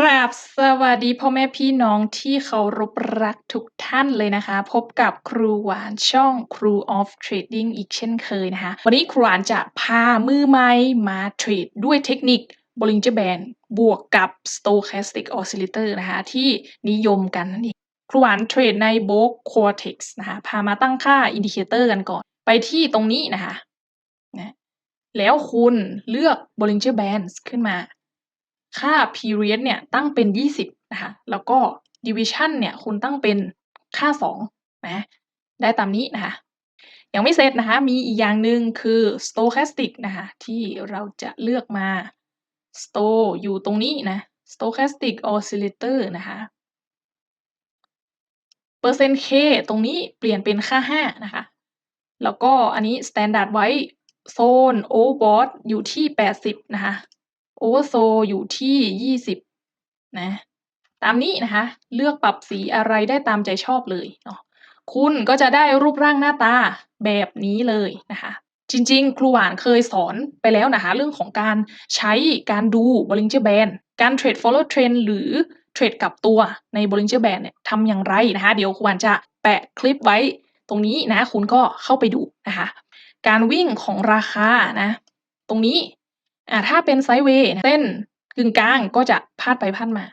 ราบสวัสดีพ่อแม่พี่น้องที่เคารพรักทุกท่านเลยนะคะ พบกับครูหวานช่องครู of Trading อีกเช่นเคยนะคะ วันนี้ครูหวานจะพามือใหม่มาเทรดด้วยเทคนิค Bollinger Band บวกกับ Stochastic Oscillator นะคะ ที่นิยมกันนั่นเองครูหวานเทรดใน b o k Cortex นะคะ พามาตั้งค่าอินดิเคเตอร์กันก่อน ไปที่ตรงนี้นะคะนะแล้วคุณเลือก Bollinger Bands ขึ้นมา ค่า period เนี่ยตั้งเป็น 20 นะคะ แล้วก็ division เนี่ยคุณตั้งเป็นค่า2นะได้ตามนี้นะคะ ยังไม่เสร็จนะคะ มีอีกอย่างหนึ่งคือ stochastic นะคะ ที่เราจะเลือกมา sto อยู่ตรงนี้นะ stochastic oscillator นะคะเปอร์เซ็นต์ k ตรงนี้เปลี่ยนเป็นค่า 5 นะคะ แล้วก็อันนี้ standard ไว้โซน overbought อยู่ที่ 80 นะคะ โอเวอร์โซอยู่ที่ยี่สิบนะ ตามนี้นะคะ เลือกปรับสีอะไรได้ตามใจชอบเลยเนาะคุณก็จะได้รูปร่างหน้าตาแบบนี้เลยนะคะ จริง ๆ ครูหวานเคยสอนไปแล้วนะคะ เรื่องของการใช้การดู Bollinger Band การเทรด follow trend หรือเทรดกลับตัวใน Bollinger Band เนี่ยทำอย่างไรนะคะ เดี๋ยวครูหวานจะแปะคลิปไว้ตรงนี้นะ คุณก็เข้าไปดูนะคะ การวิ่งของราคานะ ตรงนี้ อ่าถ้าเป็นไซด์เวย์เส้นกึ่งกลางก็จะพาดไปพาดมา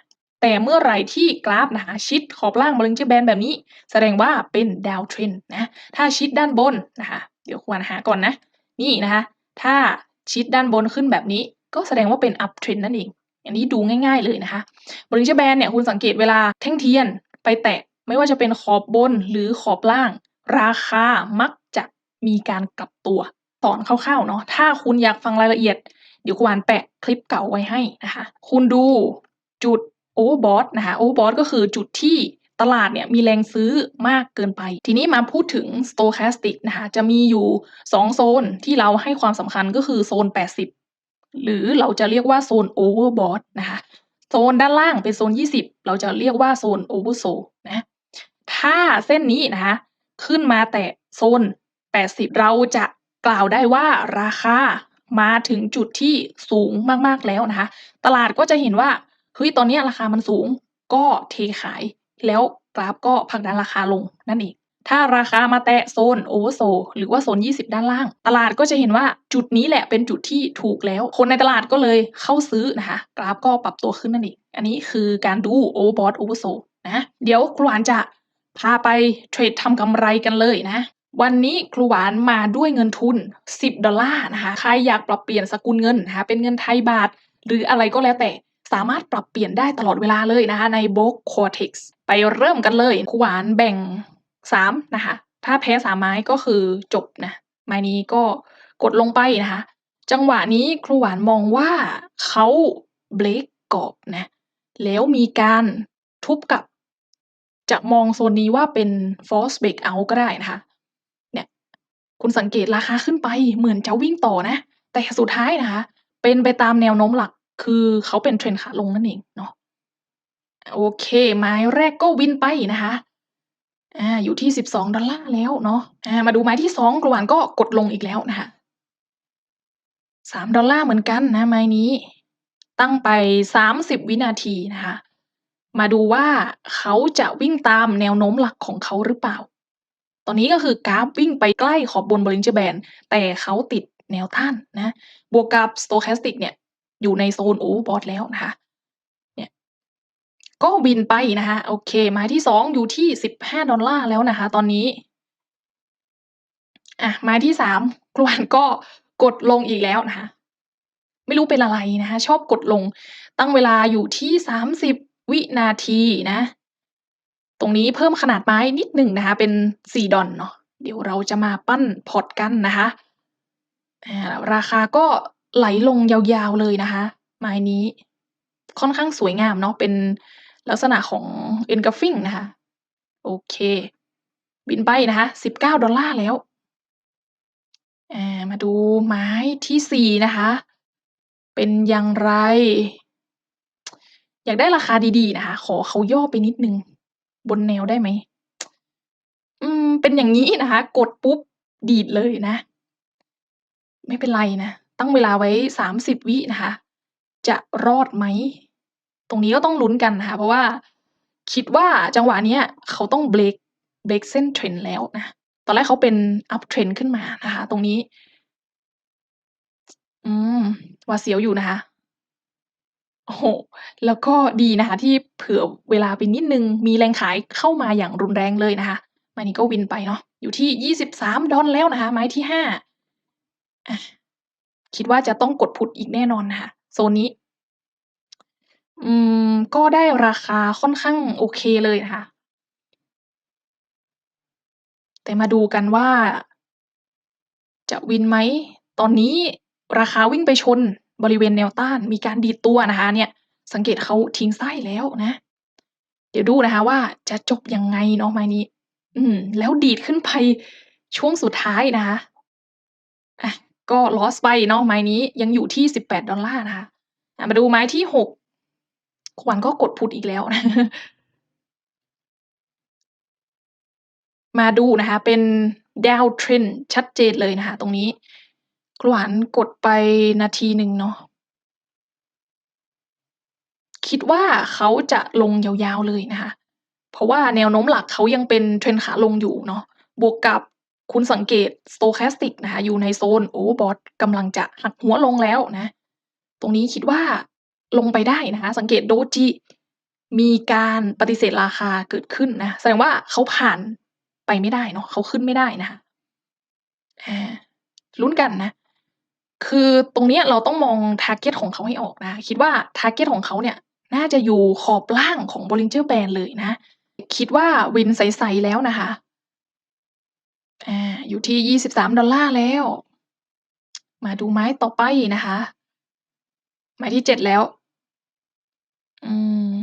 แต่เมื่อไหร่ที่กราฟนะคะชิดขอบล่างบริงเจอร์แบนแบบนี้ แสดงว่าเป็นดาวเทรนนะถ้าชิดด้านบนนะคะเดี๋ยวควรหาก่อนนะนี่นะคะถ้าชิดด้านบนขึ้นแบบนี้ ก็แสดงว่าเป็นอัพเทรนนั่นเองอันนี้ดูง่ายๆเลยนะคะบริงเจอร์แบนเนี่ยคุณสังเกตเวลาแท่งเทียนไปแตะไม่ว่าจะเป็นขอบบนหรือขอบล่าง ราคามักจะมีการกลับตัวสอนคร่าวๆเนาะถ้าคุณอยากฟังรายละเอียด เดี๋ยวครูวานแปะคลิปเก่าไว้ให้นะคะ คุณดูจุดโอเวอร์บอทนะคะโอเวอร์บอทก็คือจุดที่ตลาดเนี่ยมีแรงซื้อมากเกินไป ทีนี้มาพูดถึง stochastic นะคะ จะมีอยู่ 2 โซนที่เราให้ความสำคัญก็คือโซน 80 หรือเราจะเรียกว่าโซน overbought นะคะ โซนด้านล่างเป็นโซน 20 เราจะเรียกว่าโซน oversold นะ ถ้าเส้นนี้นะคะ ขึ้นมาแต่โซน 80 เราจะกล่าวได้ว่าราคา มาถึงจุดที่สูงมากๆแล้วนะคะ ตลาดก็จะเห็นว่าเฮ้ยตอนนี้ราคามันสูงก็เทขาย แล้วกราฟก็ผลักดันราคาลงนั่นเองถ้าราคามาแตะโซนโอเวอร์โซหรือว่าโซน 20 ด้านล่าง ตลาดก็จะเห็นว่าจุดนี้แหละเป็นจุดที่ถูกแล้ว คนในตลาดก็เลยเข้าซื้อนะคะ กราฟก็ปรับตัวขึ้นนั่นเอง อันนี้คือการดูโอเวอร์บอทโอเวอร์โซนะ เดี๋ยวครูหวานจะพาไปเทรดทำกำไรกันเลยนะ วันนี้ครูหวานมาด้วยเงินทุน 10 ดอลลาร์นะคะ ใครอยากปรับเปลี่ยนสกุลเงินนะคะ เป็นเงินไทยบาท หรืออะไรก็แล้วแต่ สามารถปรับเปลี่ยนได้ตลอดเวลาเลยนะคะ ใน b o k Cortex ไปเริ่มกันเลย ครูหวานแบ่ง 3 นะคะ ถ้าแพ้สามไม้ก็คือจบนะ ไม้นี้ก็กดลงไปนะคะ จังหวะนี้ครูหวานมองว่าเขาเบรกกรอบนะ แล้วมีการทุบกับ จะมองโซนนี้ว่าเป็น false breakout ก็ได้นะคะ คุณสังเกตราคาขึ้นไปเหมือนจะวิ่งต่อนะ แต่สุดท้ายนะคะ เป็นไปตามแนวโน้มหลัก คือเขาเป็นเทรนขาลงนั่นเองเนาะโอเค ไม้แรกก็วินไปนะคะอ่าอยู่ที่สิบสองดอลลาร์แล้วเนาะอ่ามาดูไม้ที่สองกรวานก็กดลงอีกแล้วนะคะสามดอลลาร์เหมือนกันนะไม้นี้ ตั้งไปสามสิบวินาทีนะคะ มาดูว่าเขาจะวิ่งตามแนวโน้มหลักของเขาหรือเปล่า อนนี้ก็คือกราฟวิ่งไปใกล้ขอบบนบริงเจอร์แบนแต่เขาติดแนวต้านนะบวกกับสโตแคสติกเนี่ย อยู่ในโซนโอเวอร์บอทแล้วนะคะเนี่ยก็บินไปนะคะโอเคไม้ที่สองอยู่ที่สิบห้าดอลลาร์แล้วนะคะ ตอนนี้อะไม้ที่สามกลวนก็กดลงอีกแล้วนะคะไม่รู้เป็นอะไรนะคะ ชอบกดลงตั้งเวลาอยู่ที่สามสิบวินาทีนะ ตรงนี้เพิ่มขนาดไม้นิดหนึ่งนะคะ เป็นสี่ดอนเนาะเดี๋ยวเราจะมาปั้นพอร์ตกันนะคะ ราคาก็ไหลลงยาวๆเลยนะคะ ไม้นี้ค่อนข้างสวยงามเนาะเป็นลักษณะของ engulfing นะคะ โอเค บินไปนะคะสิบเก้าดอลลาร์แล้วมาดูไม้ที่สี่นะคะ เป็นอย่างไร อยากได้ราคาดีๆนะคะ ขอเขาย่อไปนิดนึง บนแนวได้ไหม อืม เป็นอย่างนี้นะคะ กดปุ๊บ ดีดเลยนะ ไม่เป็นไรนะ ตั้งเวลาไว้สามสิบวินะคะ จะรอดไหม ตรงนี้ก็ต้องลุ้นกันนะคะ เพราะว่าคิดว่าจังหวะเนี้ย เขาต้องเบรกเบรกเส้น trend แล้วนะ ตอนแรกเขาเป็น up trend ขึ้นมานะคะ ตรงนี้ อืมหวาเสียวอยู่นะคะ โอ้โฮ แล้วก็ดีนะคะที่เผื่อเวลาไปนิดหนึ่ง มีแรงขายเข้ามาอย่างรุนแรงเลยนะคะไม้นี้ก็วินไปเนาะ อยู่ที่ $23 แล้วนะคะ ไม้ที่ 5อะคิดว่าจะต้องกด Put อีกแน่นอนนะคะโซนนี้ อืม ก็ได้ราคาค่อนข้างโอเคเลยนะคะ แต่มาดูกันว่า จะวินไหม?ตอนนี้ราคาวิ่งไปชน บริเวณแนวต้านมีการดีดตัวนะคะ เนี่ยสังเกตเขาทิ้งไส้แล้วนะ เดี๋ยวดูนะคะว่าจะจบยังไงเนาะไม้นี้ อืม แล้วดีดขึ้นไปช่วงสุดท้ายนะคะอะก็ลอสไปเนาะไม้นี้ยังอยู่ที่ $18 นะคะอ่ามาดูไม้ที่6ขวัญก็กด Put อีกแล้วนะมาดูนะคะ เป็น Down trend ชัดเจนเลยนะคะ ตรงนี้ ครูหวานกดไปนาทีหนึ่งเนาะ คิดว่าเขาจะลงยาวๆเลยนะคะ เพราะว่าแนวโน้มหลักเขายังเป็น trend ขาลงอยู่เนาะ บวกกับคุณสังเกต Stochastic นะคะอยู่ในโซน Overbought กำลังจะหักหัวลงแล้วนะ ตรงนี้คิดว่าลงไปได้นะคะ สังเกต Doji มีการปฏิเสธราคาเกิดขึ้นนะแสดงว่าเขาผ่านไปไม่ได้เนาะเขาขึ้นไม่ได้นะคะลุ้นกันนะ คือตรงเนี้ยเราต้องมองทาร์เก็ตของเขาให้ออกนะ คิดว่าทาร์เก็ตของเขาเนี่ย น่าจะอยู่ขอบล่างของ Bollinger Band เลยนะ คิดว่าวินใสๆแล้วนะคะอาอยู่ที่ $23 แล้ว มาดูไม้ต่อไปนะคะ ไม้ที่7แล้ว อืม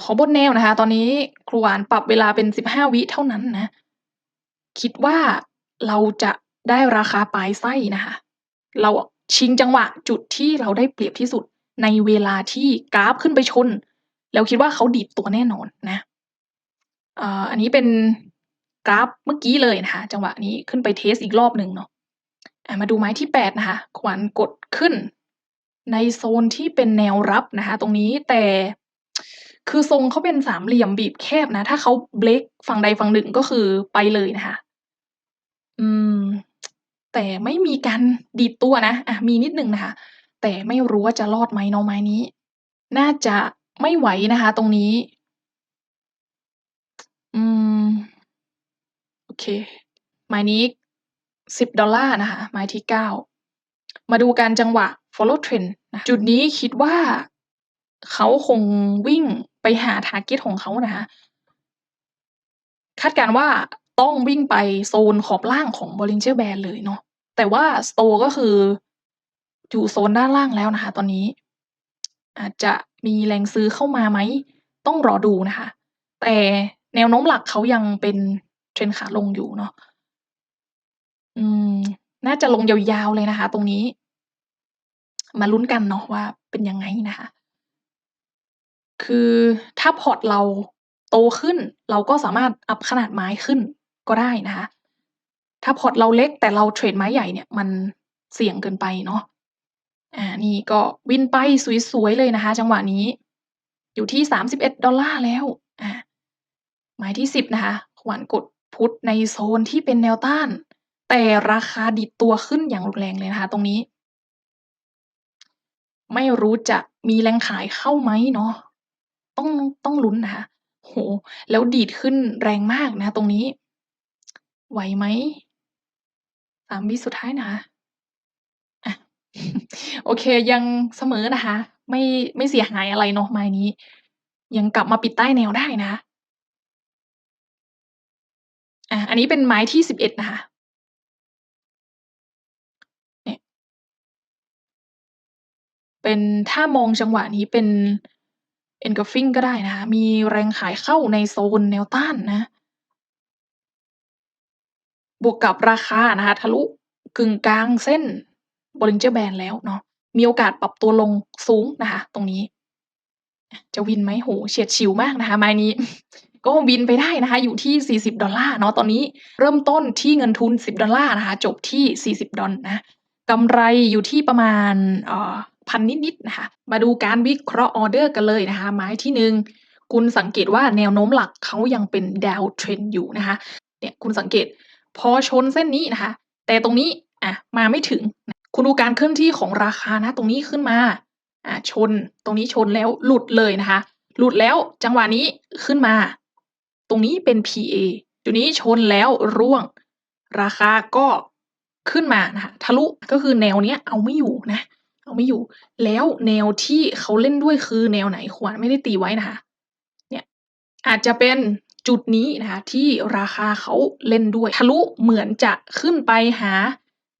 ขอบนแนวนะคะ ตอนนี้ครูหวานปรับเวลาเป็น15วิเท่านั้นนะ คิดว่าเราจะ ได้ราคาปลายไส้นะคะ เราชิงจังหวะจุดที่เราได้เปรียบที่สุดในเวลาที่กราฟขึ้นไปชน แล้วคิดว่าเขาดีดตัวแน่นอนนะอันนี้เป็นกราฟเมื่อกี้เลยนะคะ จังหวะนี้ขึ้นไปเทสอีกรอบหนึ่งเนาะมาดูไม้ที่8นะคะขวัญกดขึ้น ในโซนที่เป็นแนวรับนะคะ ตรงนี้แต่คือทรงเขาเป็นสามเหลี่ยมบีบแคบนะ ถ้าเขาเบรกฝั่งใดฝั่งหนึ่งก็คือไปเลยนะคะ อืม แต่ไม่มีการดีดตัวนะอะมีนิดหนึ่งนะคะ แต่ไม่รู้ว่าจะรอดไหมเนาะไม้นี้ น่าจะไม่ไหวนะคะ ตรงนี้ อืม โอเค ไม้นี้ $10 นะคะ ไม้ที่9มาดูการจังหวะ follow trend นะจุดนี้คิดว่าเขาคงวิ่งไปหาทาร์เก็ตของเขานะคะคาดการณ์ว่า ต้องวิ่งไปโซนขอบล่างของ Bollinger Band เลยเนาะแต่ว่า Store ก็คือ อยู่โซนด้านล่างแล้วนะคะ ตอนนี้ อาจจะมีแรงซื้อเข้ามาไหม?ต้องรอดูนะคะ แต่แนวโน้มหลักเขายังเป็น trend ขาลงอยู่เนาะอืม น่าจะลงยาวๆเลยนะคะ ตรงนี้ มาลุ้นกันเนาะว่าเป็นยังไงนะคะ คือถ้าพอร์ตเราโตขึ้น เราก็สามารถอัปขนาดไม้ขึ้น ก็ได้นะคะ ถ้าพอร์ตเราเล็กแต่เราเทรดไม้ใหญ่เนี่ยมันเสี่ยงเกินไปเนาะอ่านี่ก็วินไปสวยๆเลยนะคะ จังหวะนี้ อยู่ที่ $31 แล้วอาไม้ที่10นะคะขวัญกด Put ในโซนที่เป็นแนวต้าน แต่ราคาดีดตัวขึ้นอย่างรุนแรงเลยนะคะ ตรงนี้ ไม่รู้จะมีแรงขายเข้าไหมเนาะต้องต้องลุ้นนะคะโอ้โฮแล้วดีดขึ้นแรงมากนะ ตรงนี้ ไหวไหม?3วิสุดท้ายนะคะโอเค ยังเสมอนะคะ ไม่ไม่เสียหายอะไรเนาะไม้นี้ ยังกลับมาปิดใต้แนวได้นะคะอันนี้เป็นไม้ที่11นะคะเนี่ยเป็นถ้ามองจังหวะนี้เป็น Engulfing ก็ได้นะคะ มีแรงขายเข้าในโซนแนวต้านนะ บวกกับราคานะคะทะลุกึ่งกลางเส้น Bollinger Band แล้วเนาะมีโอกาสปรับตัวลงสูงนะคะ ตรงนี้ จะวินไหม?โอ้โฮเฉียดฉิวมากนะคะไม้นี้ ก็วินไปได้นะคะ อยู่ที่ $40 เนาะตอนนี้เริ่มต้นที่เงินทุน $10 นะคะ จบที่ $40 นะกำไรอยู่ที่ประมาณเอ่อพันนิดๆนะคะ มาดูการวิเคราะห์ออเดอร์กันเลยนะคะ ไม้ที่หนึ่งคุณสังเกตว่าแนวโน้มหลักเขายังเป็นดาวเทรนอยู่นะคะเนี่ยคุณสังเกต พอชนเส้นนี้นะคะ แต่ตรงนี้อะมาไม่ถึง คุณดูการเคลื่อนที่ของราคานะ ตรงนี้ขึ้นมาอะชนตรงนี้ชนแล้วหลุดเลยนะคะ หลุดแล้วจังหวะนี้ขึ้นมา ตรงนี้เป็น PA จุดนี้ชนแล้วร่วง ราคาก็ขึ้นมานะคะทะลุก็คือแนวเนี้ยเอาไม่อยู่นะ เอาไม่อยู่ แล้วแนวที่เขาเล่นด้วยคือแนวไหนขวานไม่ได้ตีไว้นะคะเนี่ยอาจจะเป็น จุดนี้นะคะที่ราคาเขาเล่นด้วย ทะลุเหมือนจะขึ้นไปหา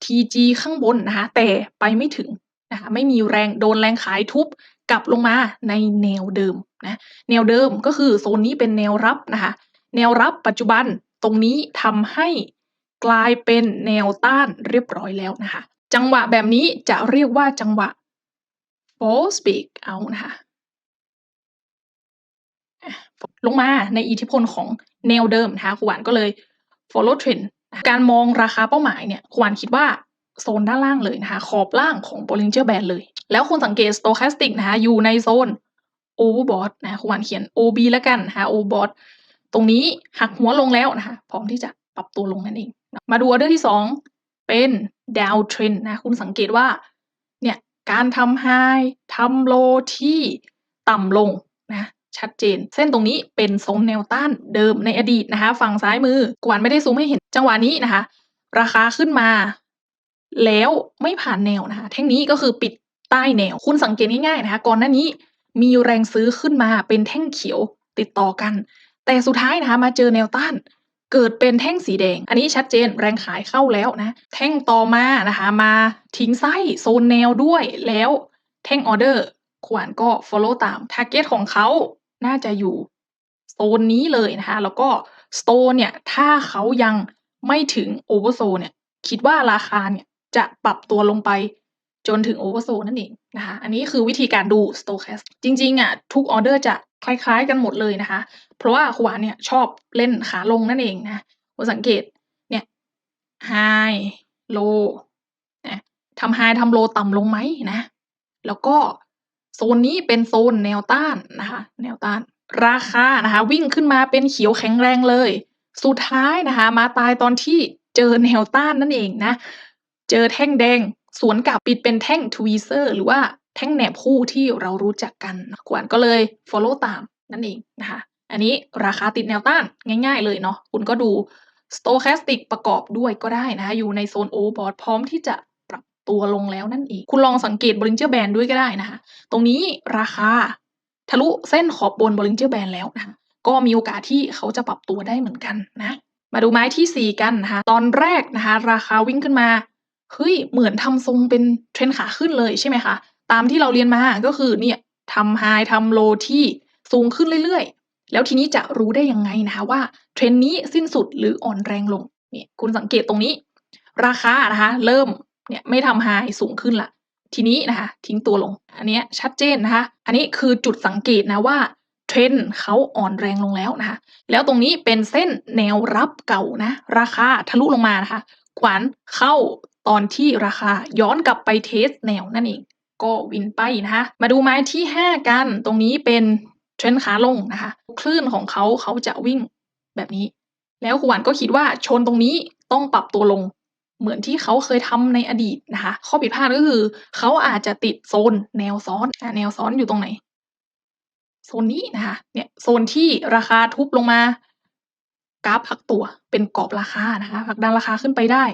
TG ข้างบนนะคะแต่ไปไม่ถึงนะคะไม่มีแรงโดนแรงขายทุบกลับลงมาในแนวเดิมนะแนวเดิมก็คือโซนนี้เป็นแนวรับนะคะแนวรับปัจจุบันตรงนี้ทำให้กลายเป็นแนวต้านเรียบร้อยแล้วนะคะ จังหวะแบบนี้จะเรียกว่าจังหวะ false break out นะคะ ลงมาในอิทธิพลของแนวเดิมนะคะขวานก็เลย follow trend การมองราคาเป้าหมายเนี่ยขวานคิดว่าโซนด้านล่างเลยนะคะ ขอบล่างของ Bollinger Band เลย แล้วคุณสังเกต stochastic นะคะอยู่ในโซน overbought นะขวานเขียน OB แล้วกันนะคะ overbought ตรงนี้หักหัวลงแล้วนะคะพร้อมที่จะปรับตัวลงนั่นเอง มาดูออเดอร์ที่สองเป็น down trend นะคุณสังเกตว่าเนี่ยการทำ high ทำ low ที่ต่ำลง ชัดเจน เส้นตรงนี้เป็นโซนแนวต้านเดิมในอดีตนะคะ ฝั่งซ้ายมือกวนไม่ได้ซูมให้เห็นจังหวะนี้นะคะ ราคาขึ้นมา แล้วไม่ผ่านแนวนะคะแท่งนี้ก็คือปิดใต้แนว คุณสังเกตง่ายๆนะคะ ก่อนหน้านี้มีแรงซื้อขึ้นมาเป็นแท่งเขียวติดต่อกัน แต่สุดท้ายนะคะมาเจอแนวต้านเกิดเป็นแท่งสีแดง อันนี้ชัดเจนแรงขายเข้าแล้วนะ แท่งต่อมานะคะ มาทิ้งไส้โซนแนวด้วย แล้วแท่งออเดอร์ขวานก็ follow ตาม target ของเขา น่าจะอยู่โซนนี้เลยนะคะ แล้วก็ store เนี่ย ถ้าเขายังไม่ถึง oversold เนี่ย คิดว่าราคาเนี่ยจะปรับตัวลงไปจนถึง oversold นั่นเองนะคะ อันนี้คือวิธีการดู stochast จริงๆอะทุกออเดอร์จะคล้ายๆกันหมดเลยนะคะ เพราะว่าขวานเนี่ยชอบเล่นขาลงนั่นเองนะคุณสังเกตเนี่ย high low นะทำ high ทำ low ต่ำลงไหมนะ แล้วก็ โซนนี้เป็นโซนแนวต้านนะคะ แนวต้าน ราคานะคะ วิ่งขึ้นมาเป็นเขียวแข็งแรงเลย สุดท้ายนะคะ มาตายตอนที่เจอแนวต้านนั่นเองนะ เจอแท่งแดงสวนกลับปิดเป็นแท่งทวีเซอร์หรือว่าแท่งแหนบคู่ที่เรารู้จักกันขวนก็เลย follow ตามนั่นเองนะคะ อันนี้ราคาติดแนวต้านง่าย ๆ เลยเนาะคุณก็ดู stochastic ประกอบด้วยก็ได้นะคะอยู่ในโซน overbought พร้อมที่จะ ตัวลงแล้วนั่นเอง คุณลองสังเกต Bollinger Band ด้วยก็ได้นะคะ ตรงนี้ราคาทะลุเส้นขอบบน Bollinger Band แล้วนะคะ ก็มีโอกาสที่เขาจะปรับตัวได้เหมือนกันนะ มาดูไม้ที่ 4 กันนะคะ ตอนแรกนะคะ ราคาวิ่งขึ้นมา เฮ้ย เหมือนทำทรงเป็นเทรนขาขึ้นเลยใช่ไหมคะ ตามที่เราเรียนมาก็คือเนี่ยทำไฮทำโลที่สูงขึ้นเรื่อยๆ แล้วทีนี้จะรู้ได้ยังไงนะคะว่าเทรนนี้สิ้นสุดหรืออ่อนแรงลงเนี่ยคุณสังเกตตรงนี้ ราคานะคะ เริ่ม เนี่ยไม่ทำไฮสูงขึ้นละทีนี้นะคะทิ้งตัวลง อันนี้ชัดเจนนะคะ อันนี้คือจุดสังเกตนะว่าเทรนเขาอ่อนแรงลงแล้วนะคะ แล้วตรงนี้เป็นเส้นแนวรับเก่านะ ราคาทะลุลงมานะคะ ขวานเข้าตอนที่ราคาย้อนกลับไปเทสแนวนั่นเอง ก็วินไปนะคะมาดูไม้ที่ 5 กัน ตรงนี้เป็นเทรนขาลงนะคะ คลื่นของเขาเขาจะวิ่งแบบนี้ แล้วขวานก็คิดว่าชนตรงนี้ต้องปรับตัวลง เหมือนที่เขาเคยทำในอดีตนะคะ ข้อผิดพลาดก็คือ เขาอาจจะติดโซนแนวซ้อนแนวซ้อนอยู่ตรงไหน โซนนี้นะคะเนี่ยโซนที่ราคาทุบลงมากราฟพักตัวเป็นกรอบราคานะคะผักดันราคาขึ้นไปได้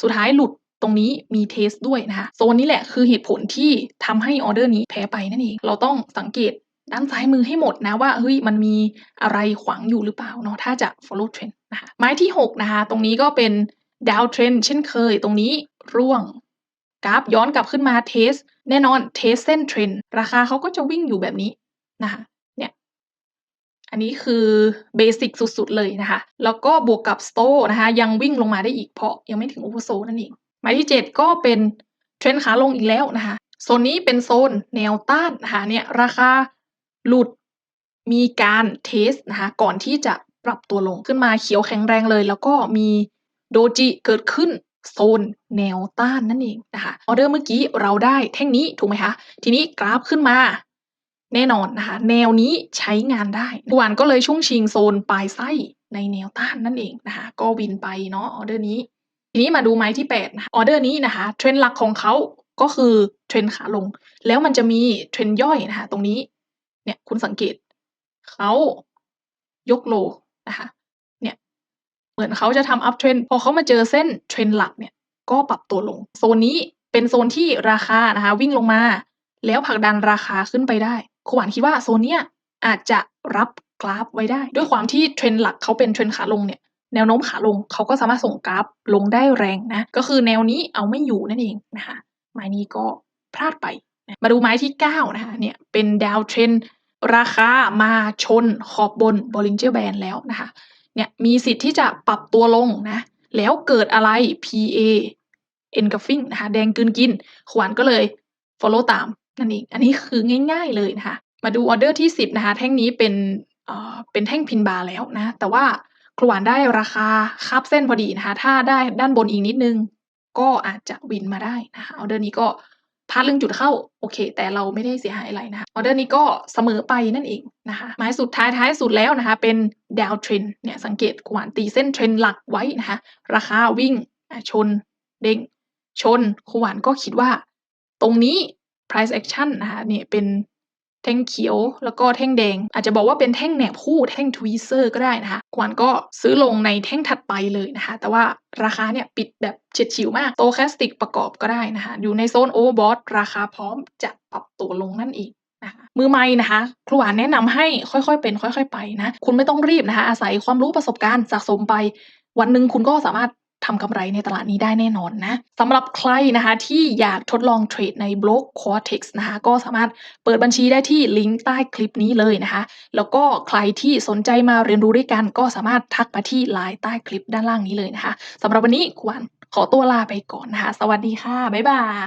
สุดท้ายหลุดตรงนี้มีเทสด้วยนะคะโซนนี้แหละคือเหตุผลที่ทำให้ออเดอร์นี้แพ้ไปนั่นเอง เราต้องสังเกตด้านซ้ายมือให้หมดนะว่าเฮ้ยมันมีอะไรขวางอยู่หรือเปล่าเนาะถ้าจะ follow trend นะคะไม้ที่ 6 นะคะ ตรงนี้ก็เป็น ดาวเทรนเช่นเคยตรงนี้ร่วง กราฟย้อนกลับขึ้นมาเทส แน่นอนเทสเส้นเทรนราคาเขาก็จะวิ่งอยู่แบบนี้นะคะเนี่ยอันนี้คือเบสิกสุดๆเลยนะคะ แล้วก็บวกกับสโตนะคะยังวิ่งลงมาได้อีกเพราะยังไม่ถึงโอเวอร์โซนั่นเองหมายที่ 7 ก็เป็นเทรนขาลงอีกแล้วนะคะโซนนี้เป็นโซนแนวต้านนะคะเนี่ยราคาหลุดมีการเทสนะคะก่อนที่จะปรับตัวลงขึ้นมาเขียวแข็งแรงเลย แล้วก็มี โดจิเกิดขึ้นโซนแนวต้านนั่นเองนะคะออเดอร์เมื่อกี้เราได้แท่งนี้ถูกไหมคะ ทีนี้กราฟขึ้นมา แน่นอนนะคะ แนวนี้ใช้งานได้วานก็เลยช่วงชิงโซนปลายไส้ในแนวต้านนั่นเองนะคะ ก็วินไปเนาะออเดอร์นี้ ทีนี้มาดูไม้ที่8นะคะออเดอร์นี้นะคะเทรนด์หลักของเขาก็คือเทรนขาลง แล้วมันจะมีเทรนย่อยนะคะ ตรงนี้ เนี่ยคุณสังเกตเขายกโลนะคะ เหมือนเขาจะทำอัพเทรนพอเขามาเจอเส้นเทรนหลักเนี่ยก็ปรับตัวลง โซนนี้เป็นโซนที่ราคานะคะวิ่งลงมา แล้วผลักดันราคาขึ้นไปได้ขวานคิดว่าโซนเนี้ยอาจจะรับกราฟไว้ได้ ด้วยความที่เทรนหลักเขาเป็นเทรนขาลงเนี่ยแนวโน้มขาลงเขาก็สามารถส่งกราฟลงได้แรงนะ ก็คือแนวนี้เอาไม่อยู่นั่นเองนะคะไม้นี้ก็พลาดไปนะมาดูไม้ที่ 9 นะคะเนี่ยเป็นดาวเทรนราคามาชนขอบบน Bollinger Band แล้วนะคะ เนี่ยมีสิทธิ์ที่จะปรับตัวลงนะแล้วเกิดอะไร PA engulfing นะคะแดงกลืนกิน ขวานก็เลย follow ตามนั่นเองอันนี้คือง่ายๆเลยนะคะมาดูออเดอร์ที่ 10นะคะแท่งนี้เป็นเอ่อเป็นแท่งพินบาร์แล้วนะแต่ว่าขวานได้ราคาคาบเส้นพอดีนะคะถ้าได้ด้านบนอีกนิดนึง ก็อาจจะวินมาได้นะคะออเดอร์นี้ก็ พลาดเรื่องจุดเข้าโอเค แต่เราไม่ได้เสียหายอะไรนะคะออเดอร์นี้ก็เสมอไปนั่นเองนะคะหมายสุดท้ายท้ายสุดแล้วนะคะ เป็นดาวเทรนเนี่ยสังเกตขวานตีเส้นเทรนหลักไว้นะคะ ราคาวิ่งชนเด้งชนขวานก็คิดว่า ตรงนี้ price action นะคะเนี่ยเป็น แท่งเขียวแล้วก็แท่งแดง อาจจะบอกว่าเป็นแท่งแหนบคู่แท่งทวีเซอร์ก็ได้นะคะกวานก็ซื้อลงในแท่งถัดไปเลยนะคะ แต่ว่าราคาเนี่ยปิดแบบเฉียดฉิวมากโตแคสติกประกอบก็ได้นะคะ อยู่ในโซนโอเวอร์บอทราคาพร้อมจะปรับตัวลงนั่นเองนะคะมือใหม่นะคะครูหวานแนะนำให้ค่อยๆเป็น ค่อย ๆ ไปนะ คุณไม่ต้องรีบนะคะ อาศัยความรู้ประสบการณ์สะสมไป วันหนึ่งคุณก็สามารถ ทำกำไรในตลาดนี้ได้แน่นอนนะสำหรับใครนะคะที่อยากทดลองเทรดในบล็อก Cortex นะคะก็สามารถเปิดบัญชีได้ที่ลิงก์ใต้คลิปนี้เลยนะคะ แล้วก็ใครที่สนใจมาเรียนรู้ด้วยกัน ก็สามารถทักมาที่ไลน์ใต้คลิปด้านล่างนี้เลยนะคะสำหรับวันนี้ควานขอตัวลาไปก่อนนะคะ สวัสดีค่ะ บ๊ายบาย